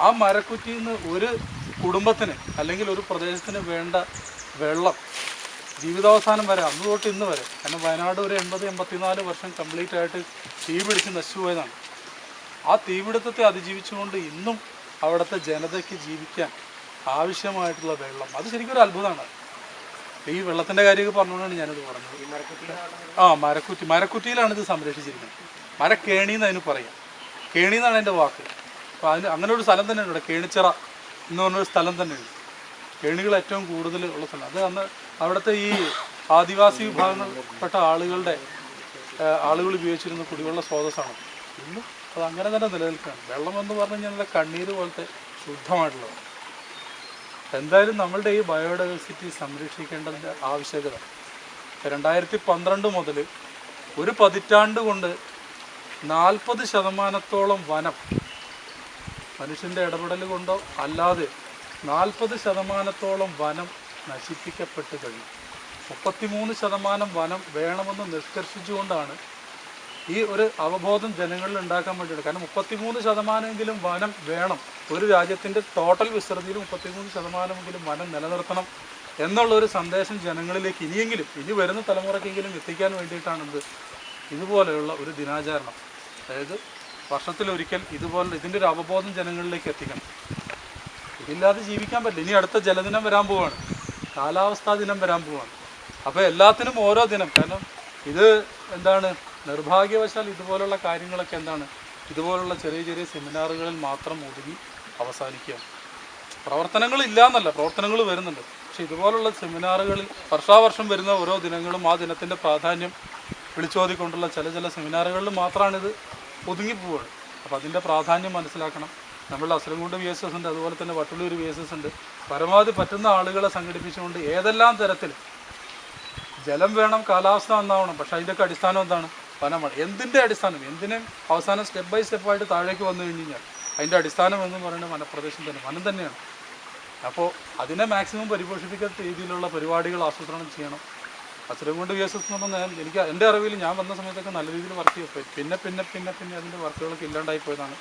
ആ മരക്കുറ്റിയിൽ നിന്ന് ഒരു കുടുംബത്തിന് അല്ലെങ്കിൽ ഒരു പ്രദേശത്തിന് വേണ്ട വെള്ളം ജീവിതാവസാനം വരെ അന്ന് തൊട്ട് ഇന്ന് വരെ കാരണം വയനാട് ഒരു എൺപത് എൺപത്തിനാല് വർഷം കംപ്ലീറ്റ് ആയിട്ട് തീ പിടിച്ച് നശിച്ചു പോയതാണ് ആ തീപിടുത്തത്തെ അതിജീവിച്ചുകൊണ്ട് ഇന്നും അവിടുത്തെ ജനതയ്ക്ക് ജീവിക്കാൻ ആവശ്യമായിട്ടുള്ള വെള്ളം. അത് ശരിക്കും ഒരു അത്ഭുതമാണ്. ഈ വെള്ളത്തിന്റെ കാര്യമൊക്കെ പറഞ്ഞുകൊണ്ടാണ് ഞാനിത് പറഞ്ഞത്. ആ മരക്കുറ്റി. മരക്കുറ്റിയിലാണ് ഇത് സംരക്ഷിച്ചിരിക്കുന്നത്. മരക്കേണി എന്ന് അതിന് പറയാം. കേണി എന്നാണ് എന്റെ വാക്ക്. അപ്പോൾ അതിന് അങ്ങനെ ഒരു സ്ഥലം തന്നെയുണ്ട് ഇവിടെ കേണിച്ചിറ എന്ന് പറഞ്ഞൊരു സ്ഥലം തന്നെയുണ്ട് കേണികൾ ഏറ്റവും കൂടുതൽ ഉള്ള സ്ഥലം. അത് അന്ന് അവിടുത്തെ ഈ ആദിവാസി വിഭാഗങ്ങളിൽപ്പെട്ട ആളുകളുടെ ആളുകൾ ഉപയോഗിച്ചിരുന്ന കുടിവെള്ള സ്രോതസ്സാണ്. ഇന്നും അത് അങ്ങനെ തന്നെ നിലനിൽക്കുകയാണ്. വെള്ളം എന്ന് പറഞ്ഞു കഴിഞ്ഞാൽ കണ്ണീര് പോലത്തെ ശുദ്ധമായിട്ടുള്ളത് എന്തായാലും നമ്മളുടെ ഈ ബയോഡൈവേഴ്സിറ്റി സംരക്ഷിക്കേണ്ടതിന്റെ ആവശ്യകത. രണ്ടായിരത്തി പന്ത്രണ്ട് മുതൽ ഒരു പതിറ്റാണ്ട് കൊണ്ട് നാൽപ്പത് ശതമാനത്തോളം വനം മനുഷ്യന്റെ ഇടപെടൽ കൊണ്ടോ അല്ലാതെ നാൽപ്പത് ശതമാനത്തോളം വനം നശിപ്പിക്കപ്പെട്ട് കഴിഞ്ഞു. മുപ്പത്തിമൂന്ന് ശതമാനം വനം വേണമെന്ന് നിഷ്കർഷിച്ചുകൊണ്ടാണ് ഈ ഒരു അവബോധം ജനങ്ങളിൽ ഉണ്ടാക്കാൻ വേണ്ടിയിട്ട്. കാരണം മുപ്പത്തിമൂന്ന് ശതമാനമെങ്കിലും വനം വേണം. ഒരു രാജ്യത്തിന്റെ ടോട്ടൽ വിസ്തൃതിയിൽ മുപ്പത്തിമൂന്ന് ശതമാനമെങ്കിലും വനം നിലനിർത്തണം എന്നുള്ള ഒരു സന്ദേശം ജനങ്ങളിലേക്ക് ഇനിയെങ്കിലും ഇനി വരുന്ന തലമുറയ്ക്കെങ്കിലും എത്തിക്കാൻ വേണ്ടിയിട്ടാണ് ഇത് ഇതുപോലെയുള്ള ഒരു ദിനാചരണം. അതായത് വർഷത്തിലൊരിക്കൽ ഇതുപോലെ ഇതിന്റെ ഒരു അവബോധം ജനങ്ങളിലേക്ക് എത്തിക്കണം. ഇതില്ലാതെ ജീവിക്കാൻ പറ്റില്ല. ഇനി അടുത്ത ജലദിനം വരാൻ പോവാണ്. കാലാവസ്ഥാ ദിനം വരാൻ പോവാണ്. അപ്പോൾ എല്ലാത്തിനും ഓരോ ദിനം. കാരണം ഇത് എന്താണ്? നിർഭാഗ്യവശാൽ ഇതുപോലുള്ള കാര്യങ്ങളൊക്കെ എന്താണ്? ഇതുപോലുള്ള ചെറിയ ചെറിയ സെമിനാറുകളിൽ മാത്രം ഒതുങ്ങി അവസാനിക്കുകയാണ്. പ്രവർത്തനങ്ങൾ ഇല്ല എന്നല്ല പ്രവർത്തനങ്ങൾ വരുന്നുണ്ട്. പക്ഷെ ഇതുപോലുള്ള സെമിനാറുകളിൽ വർഷാവർഷം വരുന്ന ഓരോ ദിനങ്ങളും ആ ദിനത്തിന്റെ പ്രാധാന്യം വിളിച്ചോതിക്കൊണ്ടുള്ള ചില ചില സെമിനാറുകളിൽ മാത്രമാണ് ഇത് ഒതുങ്ങിപ്പോവുകയാണ് അപ്പോൾ അതിന്റെ പ്രാധാന്യം മനസ്സിലാക്കണം. നമ്മളുടെ അസലംകുണ്ട് വി എസ് എസ് ഉണ്ട്. അതുപോലെ തന്നെ വട്ടുള്ളൂർ വി എസ് എസ് ഉണ്ട്. പരമാവധി പറ്റുന്ന ആളുകളെ സംഘടിപ്പിച്ചുകൊണ്ട് ഏതെല്ലാം തരത്തിൽ ജലം വേണം കാലാവസ്ഥ നന്നാവണം പക്ഷേ അതിന്റെയൊക്കെ അടിസ്ഥാനം എന്താണ്? വനമാണ്. എന്തിന്റെ അടിസ്ഥാനം? എന്തിനും അവസാനം സ്റ്റെപ്പ് ബൈ സ്റ്റെപ്പായിട്ട് താഴേക്ക് വന്നു കഴിഞ്ഞ് കഴിഞ്ഞാൽ അതിന്റെ അടിസ്ഥാനം എന്ന് പറയുന്നത് വനപ്രദേശം തന്നെ വനം തന്നെയാണ്. അപ്പോൾ അതിനെ മാക്സിമം പരിപോഷിപ്പിക്കുന്ന രീതിയിലുള്ള പരിപാടികൾ ആസൂത്രണം ചെയ്യണം. അസുരംകൊണ്ട് വി എസ് എസ് എന്ന് എനിക്ക് എന്റെ അറിവിൽ ഞാൻ വന്ന സമയത്തൊക്കെ നല്ല രീതിയിൽ വർക്ക് ചെയ്യും പിന്നെ പിന്നെ പിന്നെ പിന്നെ അതിന്റെ വർക്കുകളൊക്കെ ഇല്ലാണ്ടായി പോയതാണ്.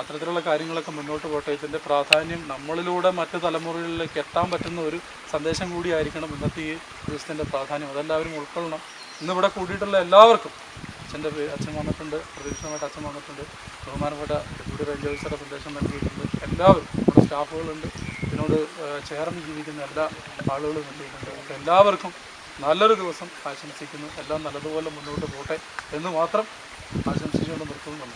അത്തരത്തിലുള്ള കാര്യങ്ങളൊക്കെ മുന്നോട്ട് പോട്ടെ. ഇതിന്റെ പ്രാധാന്യം നമ്മളിലൂടെ മറ്റു തലമുറകളിലേക്ക് എത്താൻ പറ്റുന്ന ഒരു സന്ദേശം കൂടിയായിരിക്കണം ഇന്നത്തെ ഈ ദിവസത്തിന്റെ പ്രാധാന്യം. അതെല്ലാവരും ഉൾക്കൊള്ളണം. ഇന്നിവിടെ കൂടിയിട്ടുള്ള എല്ലാവർക്കും അച്ഛന്റെ അച്ഛൻ വന്നിട്ടുണ്ട്. പ്രതീക്ഷിതമായിട്ട് അച്ഛൻ വന്നിട്ടുണ്ട്. ബഹുമാനപ്പെട്ട ഡെപ്യൂട്ടി റേഞ്ച് ഓഫീസറുടെ സന്ദേശം നൽകിയിട്ടുണ്ട്. എല്ലാവരും നമ്മുടെ സ്റ്റാഫുകളുണ്ട്. ഇതിനോട് ചേർന്ന് ജീവിക്കുന്ന എല്ലാ ആളുകളും നൽകിയിട്ടുണ്ട് എല്ലാവർക്കും നല്ലൊരു ദിവസം ആശംസിക്കുന്നു. എല്ലാം നല്ലതുപോലെ മുന്നോട്ട് പോട്ടെ എന്ന് മാത്രം ആശംസിച്ചുകൊണ്ട് നിർത്തുന്നു.